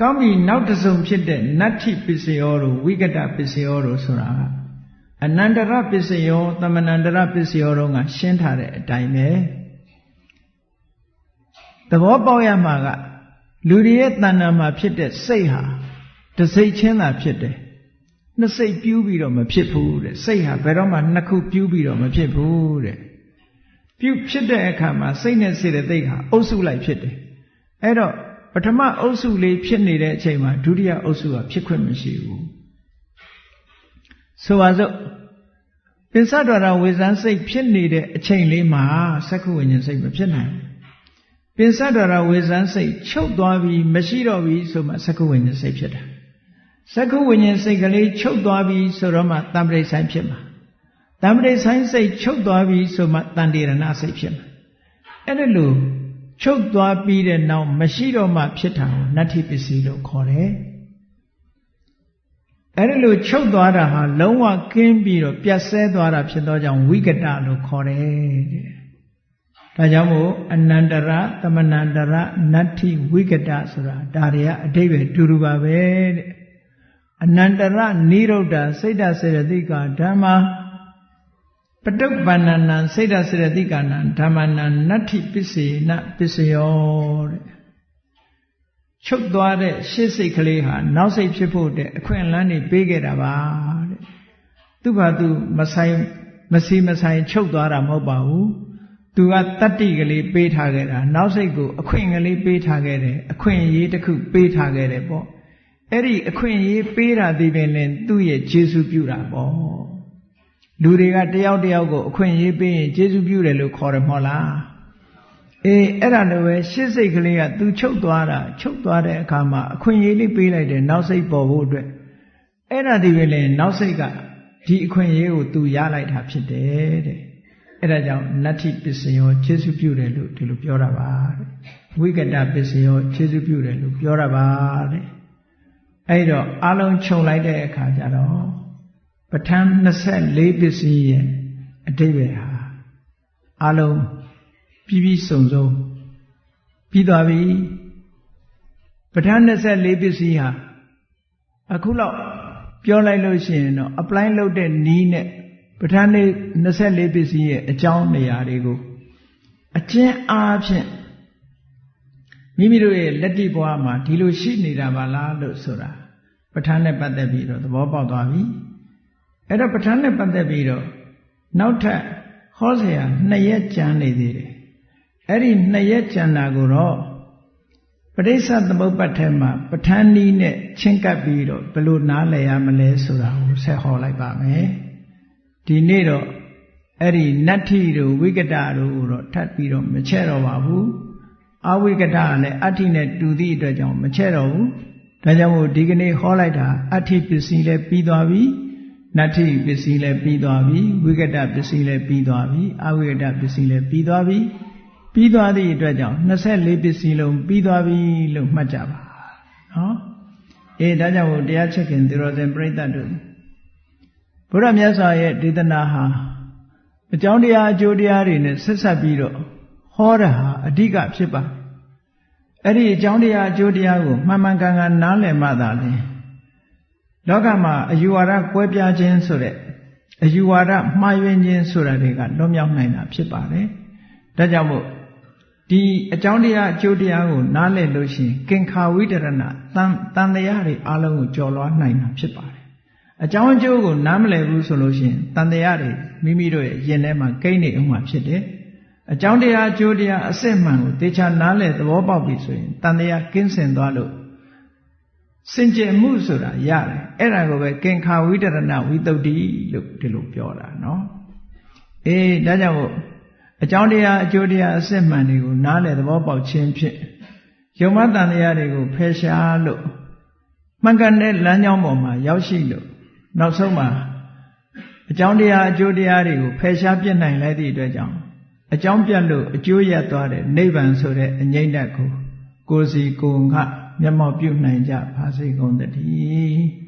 ကောင်းပြီနောက်တစ်စုံဖြစ်တဲ့နတ္ထိပစ္စယောတို့ဝိကတပစ္စယောတို့ဆိုတာကအနန္တရပစ္စယောသမဏန္တရပစ္စယောတို့ကရှင်းထားတဲ့အတိုင်းပဲသဘောပေါက်ရမှာကလူတွေရဲ့တဏ္ဍာမှာဖြစ်တဲ့စိတ်ဟာတစိတ်ချင်းသာဖြစ်တယ်နှစ်စိတ်ပြူးပြီးတော့မဖြစ်ဘူးတဲ့စိတ်ဟာဘယ်တော့မှနှစ်ခုပြူးပြီးတော့မဖြစ်ဘူးတဲ့ပြုဖြစ်တဲ့အခါမှာစိတ်နဲ့စေတသိက်ဟာအုပ်စုလိုက်ဖြစ်တယ်အဲ့တော့ ပထမအုပ်စုလေးဖြစ်နေတဲ့အချိန်မှာဒုတိယအုပ်စုကဖြစ်ခွင့်မရှိဘူးဆိုပါစို့ပင်စတော်ရဝေဇန်စိတ်ဖြစ်နေတဲ့အချိန်လေးမှာသက္ခုဝိညာဉ်စိတ်မဖြစ်နိုင်ပင်စတော်ရဝေဇန်စိတ်ချုပ်သွားပြီးမရှိတော့ပြီဆိုမှသက္ခုဝိညာဉ်စိတ်ဖြစ်တာသက္ခုဝိညာဉ်စိတ်ကလေးချုပ်သွားပြီဆိုတော့မှတံပရိဆိုင်ဖြစ်မှာတံပရိဆိုင်စိတ်ချုပ်သွားပြီဆိုမှတန်တေရဏစိတ်ဖြစ်မှာအဲ့ဒါလို့ ချုပ်သွားပြီးတဲ့နောက်မရှိတော့မှဖြစ်တာကိုနတ္ထိပစ္စည်းလို့ခေါ်တယ်အဲ့ဒါလို့ချုပ်သွားတာဟာလုံးဝကင်းပြီးတော့ပြတ်ဆဲသွားတာဖြစ်သောကြောင့်ဝိကတလို့ခေါ်တယ်တဲ့ဒါကြောင့်မို့အနန္တရသမဏန္တရနတ္ထိဝိကတဆိုတာဒါတွေကအတိပ္ပယ်တူတူပါပဲတဲ့အနန္တရနိရုဒ္ဓစိတ်တစေရတိကဓမ္မာ ပတုပ္ပန္နနံစိတ်တစေရတိကနံဓမ္မနံနတ္ထိပစ္စေနပစ္စယောတဲ့ချုပ်သွားတဲ့ရှေ့စိတ်ကလေးဟာနောက်စိတ်ဖြစ်ဖို့တဲ့အခွင့်အလမ်းတွေပေးခဲ့တာပါတဲ့သူ့ဘာသူမဆိုင်မစီမဆိုင်ချုပ်သွားတာမဟုတ်ပါဘူးသူကတတ္တိကလေးပေးထားခဲ့တာနောက်စိတ်ကိုအခွင့်ကလေးပေးထားခဲ့တယ်အခွင့်အရေးတစ်ခုပေးထားခဲ့တယ်ပေါ့အဲ့ဒီအခွင့်အရေးပေးတာဒီပင်လင်သူ့ရဲ့ခြေဆုပြုတာပေါ့ လူတွေကတယောက်တယောက်ကိုအခွင့်အရေးပေးရင်ခြေဆုပြုတယ်လို့ခေါ်တယ်မဟုတ်လားအေးအဲ့ဒါလည်းပဲရှစ်စိတ်ကလေးကသူချုပ်သွားတာချုပ်သွားတဲ့အခါမှာအခွင့်အရေးလေးပေးလိုက်တယ်နောက်စိတ်ပေါ်ဖို့အတွက်အဲ့ဒါဒီပင်လင်နောက်စိတ်ကဒီအခွင့်အရေးကိုသူရလိုက်တာဖြစ်တယ်တဲ့အဲ့ဒါကြောင့်နတ္ထိပစ္စယောခြေဆုပြုတယ်လို့ဒီလိုပြောတာပါတဲ့ဝိကတပစ္စယောခြေဆုပြုတယ်လို့ပြောတာပါတဲ့အဲ့တော့အလုံးခြုံလိုက်တဲ့အခါကျတော့ ပဋ္ဌာန်း24ပစ္စည်းရဲ့အတိပ္ပယ်ဟာအလုံးပြီးပြီးစုံစုံပြီးသွားပြီပဋ္ဌာန်း24ပစ္စည်းဟာအခုလောက်ပြောလိုက်လို့ရှိရင်တော့ apply လုပ်တဲ့နီးနဲ့ပဋ္ဌာန်း24ပစ္စည်းရဲ့အကြောင်းနေရာတွေကိုအကျဉ်းအားဖြင့်မိမိတို့ရဲ့လက်တိဘဝမှာဒီလိုရှိနေတာပါလားလို့ဆိုတာပဋ္ဌာန်းနဲ့ပတ်သက်ပြီးတော့သဘောပေါက်သွားပြီ အဲ့တော့ပဋ္ဌာန်းနဲ့ပတ်သက်ပြီးတော့နောက်ထပ်ဟောစရာနှစ်ရက်ကြံနေသေးတယ်အဲ့ဒီနှစ်ရက်ကြံတာကိုတော့ပဋိစ္စသမုပ္ပတ်ထဲမှာပဋ္ဌာန်းဤနဲ့ချင်းကပ်ပြီးတော့ဘယ်လိုနားလည်ရမလဲဆိုတာကိုဆက်ဟောလိုက်ပါမယ်ဒီနေ့တော့အဲ့ဒီနတ္ထိတို့ဝိကတတို့ကိုတော့ထပ်ပြီးတော့မချဲ့တော့ပါဘူးအဝိကတကလည်းအဋ္ဌိနဲ့တူသည့်အတွက်ကြောင့်မချဲ့တော့ဘူးဒါကြောင့်မို့ဒီကနေ့ဟောလိုက်တာအဋ္ဌိပစ္စည်းလည်းပြီးသွားပြီ နတ္ထိပစ္စည်းလည်းပြီးသွားပြီဝိကတပစ္စည်းလည်းပြီးသွားပြီအဝိကတပစ္စည်းလည်းပြီးသွားပြီပြီးသွားသည့်အတွက်ကြောင့်24ပစ္စည်းလုံးပြီးသွားပြီလို့မှတ်ကြပါနော်အေးဒါကြောင့်မို့တရားချက်ခင်သူတော်စင်ပြိဋ္ဌတို့ဘုရားမြတ်စွာရဲ့ဒေသနာဟာအကြောင်းတရားအကျိုးတရားတွေနဲ့ဆက်ဆက်ပြီးတော့ဟောတာဟာအဓိကဖြစ်ပါအဲ့ဒီအကြောင်းတရားအကျိုးတရားကိုမှန်မှန်ကန်ကန်နားလည်မှသာလျှင် လောကမှာအယူဝါဒကွဲပြားခြင်းဆိုတဲ့အယူဝါဒမှားယွင်းခြင်းဆိုတာတွေကလွတ်မြောက်နိုင်တာဖြစ်ပါတယ်ဒါကြောင့်မို့ဒီအကြောင်းတရားအကျိုးတရားကိုနားလည်လို့ရှိရင်ကင်္ခာဝိတရဏတန်တန်တရားတွေအလုံးကိုကျော်လွှားနိုင်တာဖြစ်ပါတယ်အကြောင်းအကျိုးကိုနားမလည်ဘူးဆိုလို့ရှိရင်တန်တရားတွေမိမိတို့ရဲ့ရင်ထဲမှာကိန်းနေအောင်မှာဖြစ်တယ်အကြောင်းတရားအကျိုးတရားအစစ်မှန်ကိုတေချာနားလည်သဘောပေါက်ပြီဆိုရင်တန်တရားကင်းစင်သွားလို့ စင်ကြယ်မှုဆိုတာရတယ်အဲ့ဒါကိုပဲကင်္ခာဝိတရဏဝိတုဒ္ဓိလို့ဒီလိုပြောတာနော်အေးဒါကြောင့်အကြောင်းတရားအကျိုးတရားအစစ်မှန်တွေကိုနားလည်သဘောပေါက်ခြင်းဖြင့်ယုံမတန်တရားတွေကိုဖယ်ရှားလို့မှန်ကန်တဲ့လမ်းကြောင်းပေါ်မှာရောက်ရှိလို့နောက်ဆုံးမှာအကြောင်းတရားအကျိုးတရားတွေကိုဖယ်ရှားပြစ်နိုင်လိုက်သည့်အတွက်ကြောင့်အကြောင်းပြတ်လို့အကျိုးရသွားတဲ့နိဗ္ဗာန်ဆိုတဲ့အငြိမ့်တတ်ကိုကိုယ်စီကိုယ်ငါ မျက်မှောက်ပြုနိုင်ကြပါစေကုန်သတည်း